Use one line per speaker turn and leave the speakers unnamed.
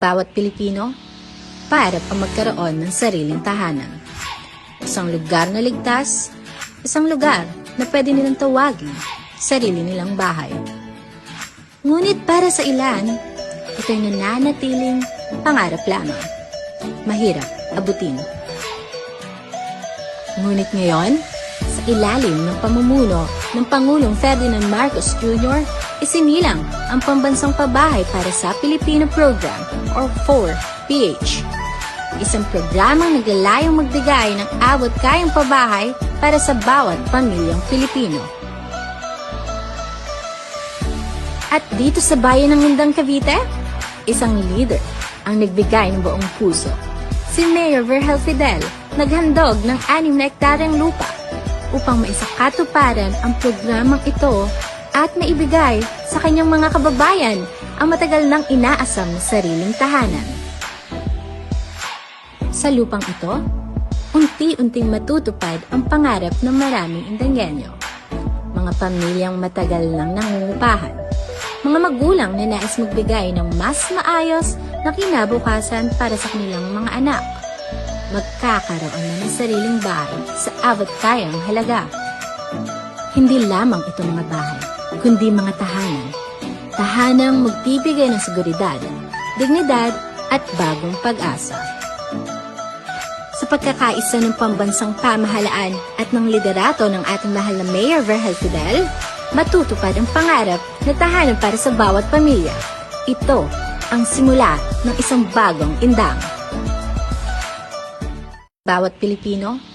Bawat Pilipino, para ang magkaroon ng sariling tahanan. Isang lugar na ligtas, isang lugar na pwede nilang tawagin sarili nilang bahay. Ngunit para sa ilan, ito'y nananatiling pangarap lamang. Mahirap abutin. Ngunit ngayon, sa ilalim ng pamumuno ng Pangulong Ferdinand Marcos Jr., isinilang ang pambansang pabahay para sa Filipino Program or 4PH. Isang programang naglalayong magbigay ng abot kayang pabahay para sa bawat pamilyang Pilipino. At dito sa bayan ng Mindang Cavite, isang leader ang nagbigay ng buong puso. Si Mayor Vergel Fidel naghandog ng anim na ektaryang lupa upang maisakatuparan ang programang ito at maibigay sa kanyang mga kababayan ang matagal nang inaasam na sariling tahanan. Sa lupang ito, unti-unting matutupad ang pangarap ng maraming Indangenyo. Mga pamilyang matagal nang nangungupahan. Mga magulang na nais magbigay ng mas maayos na kinabukasan para sa kanilang mga anak. Magkakaroon na ng sariling bahay sa abot kayang halaga. Hindi lamang ito mga bahay, kundi mga tahanan. Tahanang magbibigay ng seguridad, dignidad at bagong pag-asa. Sa pagkakaisa ng pambansang pamahalaan at ng liderato ng ating mahal na Mayor Vergel Fidel, matutupad ang pangarap na tahanan para sa bawat pamilya. Ito ang simula ng isang bagong indang. Bawat Pilipino